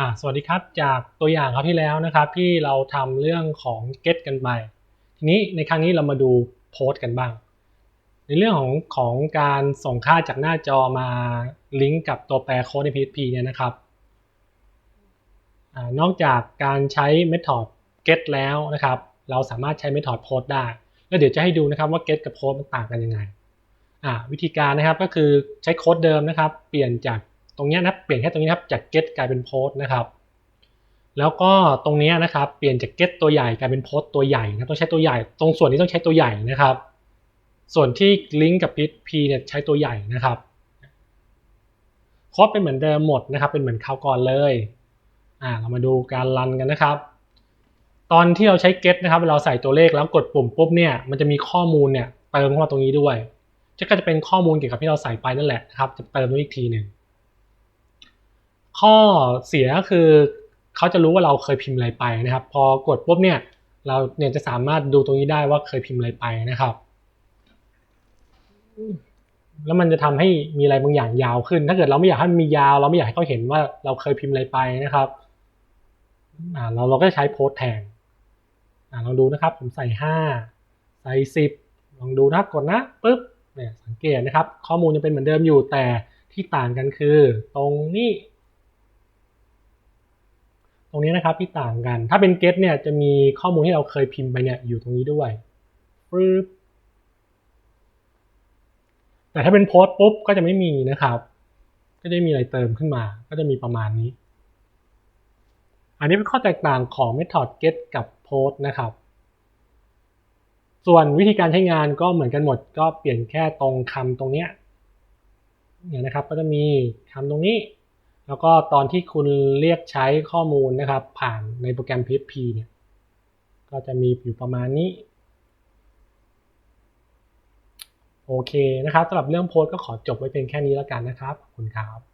อ่าสวัสดีครับจากตัวอย่างคราวที่แล้วนะครับ ที่เราทำเรื่องของ get กันไปทีนี้ในครั้งนี้เรามาดู post กันบ้าง ในเรื่องของของการส่งค่าจากหน้าจอมาลิงก์กับตัวแปรโค้ดใน PHP เนี่ยนะครับอนอกจากการใช้ method get แล้วนะครับ เราสามารถใช้ method post ได้ แล้วเดี๋ยวจะให้ดูนะครับว่า get กับ post มันต่างกันยังไงวิธีการนะครับก็คือใช้โค้ดเดิมนะครับ เปลี่ยนจาก ตรงนี้นะเปลี่ยนแค่ตรงนี้ครับจาก get กลายเป็น post นะครับ แล้วก็ตรงนี้นะครับเปลี่ยนจาก get ตัวใหญ่กลายเป็น post ตัวใหญ่นะต้องใช้ตัวใหญ่ ตรงส่วนนี้ต้องใช้ตัวใหญ่นะครับ ส่วนที่ลิงก์กับ p เนี่ยใช้ตัวใหญ่นะครับโค้ดเป็นเหมือนเดิมหมดนะครับ เป็นเหมือนคราวก่อนเลยอ่าเรามาดูการรันกันนะครับ ตอนที่เราใช้ get นะครับเราใส่ตัวเลขแล้วกดปุ่มปุ๊บเนี่ยมันจะมีข้อมูลเนี่ยเติมเข้ามาตรงนี้ด้วยจะก็จะเป็นข้อมูลเกี่ยวกับที่เราใส่ไปนั่นแหละนะครับ จะเติมอีกทีหนึ่ง ข้อเสียก็คือเขาจะรู้ว่าเราเคยพิมพ์อะไรไปนะครับ พอกดปุ๊บเนี่ยเราเนี่ยจะสามารถดูตรงนี้ได้ว่าเคยพิมพ์อะไรไปนะครับ แล้วมันจะทำให้มีอะไรบางอย่างยาวขึ้น ถ้าเกิดเราไม่อยากให้มันมียาว เราไม่อยากให้เขาเห็นว่าเราเคยพิมพ์อะไรไปนะครับอ่าเราเราก็ใช้โพสแทนอ่าลองดูนะครับ ผมใส่ห้าใส่สิบลองดูนะกดนะปุ๊บเนี่ยสังเกตนะครับ ข้อมูลยังเป็นเหมือนเดิมอยู่แต่ที่ต่างกันคือ ตรงนี้ ตรงนี้นะครับที่ต่างกัน ถ้าเป็น get เนี่ยจะมีข้อมูลที่เราเคยพิมพ์ไปเนี่ยอยู่ตรงนี้ด้วยปึ๊บแต่ถ้าเป็นโพสต์ปุ๊บก็จะไม่มีนะครับ ก็จะมีอะไรเติมขึ้นมา ก็จะมีประมาณนี้ อันนี้เป็นข้อแตกต่างของ method get กับ post นะครับ ส่วนวิธีการใช้งานก็เหมือนกันหมด ก็เปลี่ยนแค่ตรงคำตรงเนี้ยเนี่ยนะครับ ก็จะมีคำตรงนี้ แล้วก็ตอนที่คุณเรียกใช้ข้อมูลนะครับ ผ่านในโปรแกรม PHP เนี่ย ก็จะมีอยู่ประมาณนี้ โอเคนะครับสำหรับเรื่องโพสก็ขอจบไว้เพียงแค่นี้แล้วกันนะครับ ขอบคุณครับ